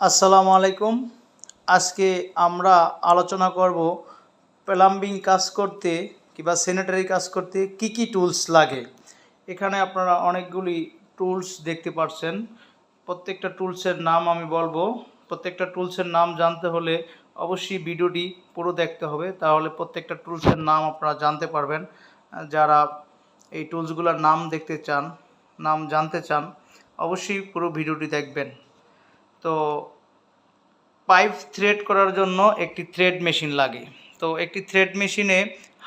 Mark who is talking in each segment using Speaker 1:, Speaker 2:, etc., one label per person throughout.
Speaker 1: আসসালামু আলাইকুম। আজকে আমরা আলোচনা করব প্লাম্বিং কাজ করতে কিংবা স্যানিটারি কাজ করতে কি কি টুলস লাগে। এখানে আপনারা অনেকগুলি টুলস দেখতে পাচ্ছেন প্রত্যেকটা টুলসের নাম আমি বলব। প্রত্যেকটা টুলসের নাম জানতে হলে অবশ্যই ভিডিওটি পুরো দেখতে হবে। তাহলে প্রত্যেকটা টুলসের নাম আপনারা জানতে পারবেন। যারা এই টুলসগুলোর নাম দেখতে চান, নাম জানতে চান, অবশ্যই পুরো ভিডিওটি দেখবেন। তো পাইপ থ্রেড করার জন্য একটি থ্রেড মেশিন লাগে। তো একটি থ্রেড মেশিনে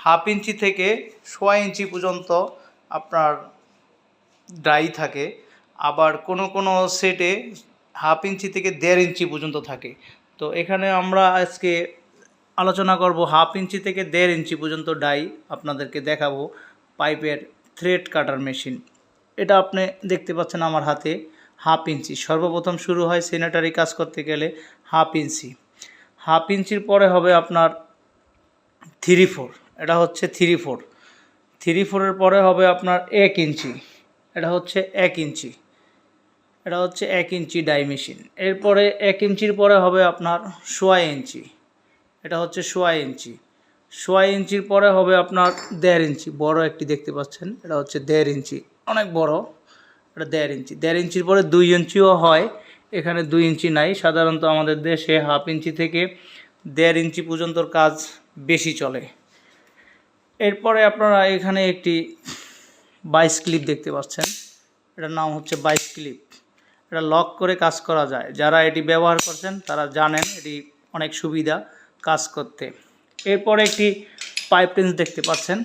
Speaker 1: হাফ ইঞ্চি থেকে সোয়া ইঞ্চি পর্যন্ত আপনার ড্রাই থাকে। আবার কোনো কোনো সেটে হাফ ইঞ্চি থেকে দেড় ইঞ্চি পর্যন্ত থাকে। তো এখানে আমরা আজকে আলোচনা করব হাফ ইঞ্চি থেকে দেড় ইঞ্চি পর্যন্ত ডাই আপনাদেরকে দেখাবো পাইপের থ্রেড কাটার মেশিন এটা আপনি দেখতে পাচ্ছেন আমার হাতে। Half inch. সর্বপ্রথম শুরু হয় সেনেটারি কাজ করতে গেলে হাফ ইঞ্চি। হাফ ইঞ্চির পরে হবে আপনার থ্রি ফোর। এটা হচ্ছে থ্রি ফোর। থ্রি ফোরের পরে হবে আপনার এক ইঞ্চি। এটা হচ্ছে এক ইঞ্চি। এটা হচ্ছে এক ইঞ্চি ডাই মেশিন। এরপরে এক ইঞ্চির পরে হবে আপনার সোয়া ইঞ্চি। এটা হচ্ছে সোয়া ইঞ্চি। সোয়া ইঞ্চির পরে হবে আপনার দেড় ইঞ্চি। বড় একটি দেখতে পাচ্ছেন। এটা হচ্ছে দেড় ইঞ্চি। অনেক বড়। এটা দেড় ইঞ্চি। দেড় ইঞ্চির পরে দুই ইঞ্চিও হয়। এখানে দুই ইঞ্চি নাই। সাধারণত আমাদের দেশে হাফ ইঞ্চি থেকে দেড় ইঞ্চি পর্যন্তর কাজ বেশি চলে। এরপরে আপনারা এখানে একটি বাইশ ক্লিপ দেখতে পাচ্ছেন। এটার নাম হচ্ছে বাইশ ক্লিপ। এটা লক করে কাজ করা যায়। যারা এটি ব্যবহার করছেন, তারা জানেন এটি অনেক সুবিধা কাজ করতে। এরপরে একটি পাইপ টেন্স দেখতে পাচ্ছেন।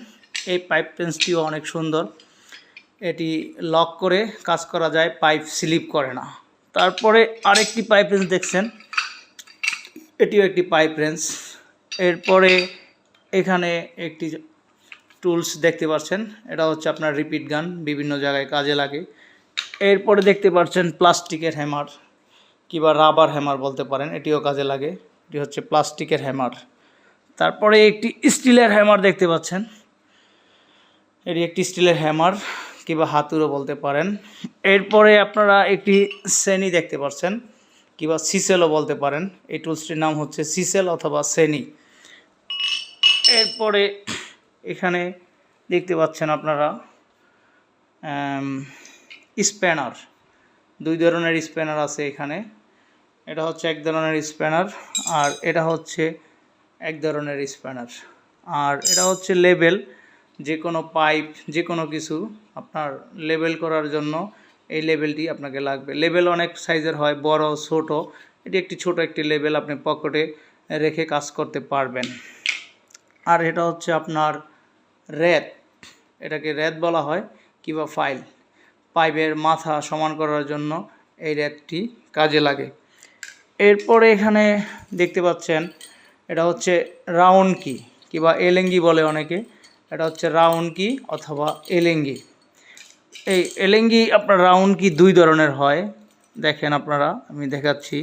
Speaker 1: এই পাইপ টেন্সটিও অনেক সুন্দর। এটি লক করে কাজ করা যায়, পাইপ স্লিপ করে না। তারপরে আরেকটি পাইপ রেঞ্জ দেখছেন। এটিও একটি পাইপ রেঞ্জ। এরপরে এখানে একটি টুলস দেখতে পাচ্ছেন। এটা হচ্ছে আপনার রিপিট গান, বিভিন্ন জায়গায় কাজে লাগে। এরপরে দেখতে পাচ্ছেন প্লাস্টিকের হ্যামার কিংবা রাবার হ্যামার বলতে পারেন, এটিও কাজে লাগে। এটি হচ্ছে প্লাস্টিকের হ্যামার। তারপরে একটি স্টিলের হ্যামার দেখতে পাচ্ছেন। এটি একটি স্টিলের হ্যামার। কিংবা হাতুড়ও বলতে পারেন। এরপরে আপনারা একটি শ্রেণি দেখতে পাচ্ছেন, কিংবা সিসেলও বলতে পারেন। এই টুলসটির নাম হচ্ছে সিসেল অথবা শ্রেণি। এরপরে এখানে দেখতে পাচ্ছেন আপনারা স্প্যানার। দুই ধরনের স্প্যানার আছে এখানে। এটা হচ্ছে এক ধরনের স্প্যানার আর এটা হচ্ছে এক ধরনের স্প্যানার। আর এটা হচ্ছে লেবেল যে কোনো পাইপ যে কোনো কিছু। আপনার লেবেল করার জন্য এই লেবেলটি আপনাকে লাগবে। লেবেল অনেক সাইজের হয়, বড়, ছোট। এটি একটি ছোট একটি লেবেল আপনি পকেটে রেখে কাজ করতে পারবেন। আর এটা হচ্ছে আপনার রেত এটাকে রেত বলা হয়, কিংবা ফাইল পাইপের মাথা সমান করার জন্য এই রেতটি কাজে লাগে। এরপরে এখানে দেখতে পাচ্ছেন, এটা হচ্ছে রাউন্ড কি কিংবা এলেঙ্গি বলে অনেকে। এটা হচ্ছে রাউন্ড কি অথবা এলেঙ্গি। এই এলেঙ্গি আপনার রাউন্ড কি দুই ধরনের হয়? দেখেন আপনারা, আমি দেখাচ্ছি।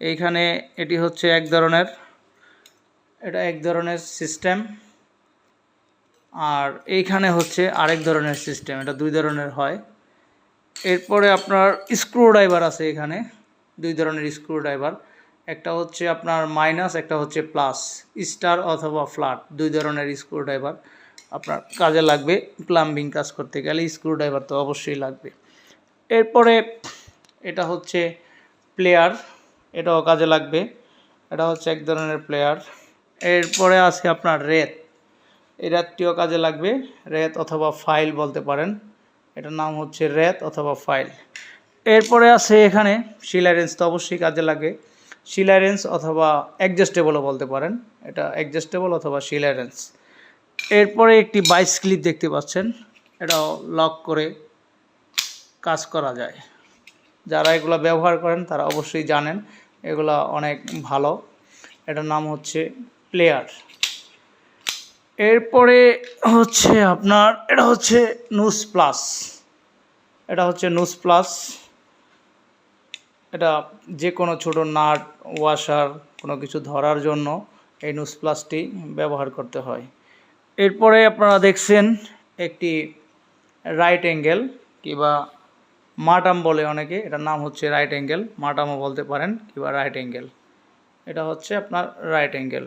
Speaker 1: এইখানে এটি হচ্ছে এক ধরনের, এটা এক ধরনের সিস্টেম। আর এইখানে হচ্ছে আরেক ধরনের সিস্টেম, এটা দুই ধরনের হয়। এরপরে আপনার স্ক্রু ড্রাইভার আছে এখানে, দুই ধরনের স্ক্রু ড্রাইভার একটা হচ্ছে আপনার মাইনাস, একটা হচ্ছে প্লাস, স্টার অথবা ফ্ল্যাট, দুই ধরনের স্ক্রু ড্রাইভার আপনার কাজে লাগবে। প্লাম্বিং কাজ করতে গেলে স্ক্রু ড্রাইভার তো অবশ্যই লাগবে। এরপরে এটা হচ্ছে প্লেয়ার এটাও কাজে লাগবে। এটা হচ্ছে এক ধরনের প্লেয়ার এরপরে আছে আপনার রেত। এই রেতটিও কাজে লাগবে। রেত অথবা ফাইল বলতে পারেন। এটার নাম হচ্ছে রেত অথবা ফাইল এরপরে আছে এখানে শিলারেন্স তো অবশ্যই কাজে লাগে। শিলারেন্স অথবা অ্যাডজাস্টেবলও বলতে পারেন। এটা অ্যাডজাস্টেবল অথবা শিলারেন্স এরপরে একটি বাইস ক্লিপ দেখতে পাচ্ছেন। এটাও লক করে কাজ করা যায়। যারা এগুলো ব্যবহার করেন, তারা অবশ্যই জানেন, এগুলো অনেক ভালো। এটার নাম হচ্ছে প্লেয়ার এরপরে হচ্ছে আপনার, এটা হচ্ছে নুস প্লাস এটা হচ্ছে নুস প্লাস এটা যে কোনো ছোটো নাট ওয়াশার কোনো কিছু ধরার জন্য এই নুস প্লাসটি ব্যবহার করতে হয়। এরপরে আপনারা দেখছেন একটি রাইট অ্যাঙ্গেল কিংবা মাটাম বলে অনেকে, এটার নাম হচ্ছে রাইট অ্যাঙ্গেল মাটামও বলতে পারেন কিংবা রাইট অ্যাঙ্গেল এটা হচ্ছে আপনার রাইট অ্যাঙ্গেল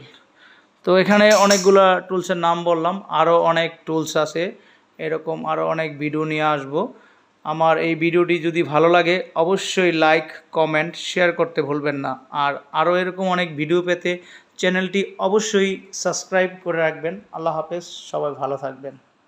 Speaker 1: তো এখানে অনেকগুলো টুলসের নাম বললাম আরও অনেক টুলস আছে, এরকম আরও অনেক ভিডিও নিয়ে আসব। আমার এই ভিডিওটি যদি ভালো লাগে, অবশ্যই লাইক কমেন্ট শেয়ার করতে ভুলবেন না। আর আরও এরকম অনেক ভিডিও পেতে চ্যানেলটি অবশ্যই সাবস্ক্রাইব করে রাখবেন। আল্লাহ হাফেজ সবাই ভালো থাকবেন।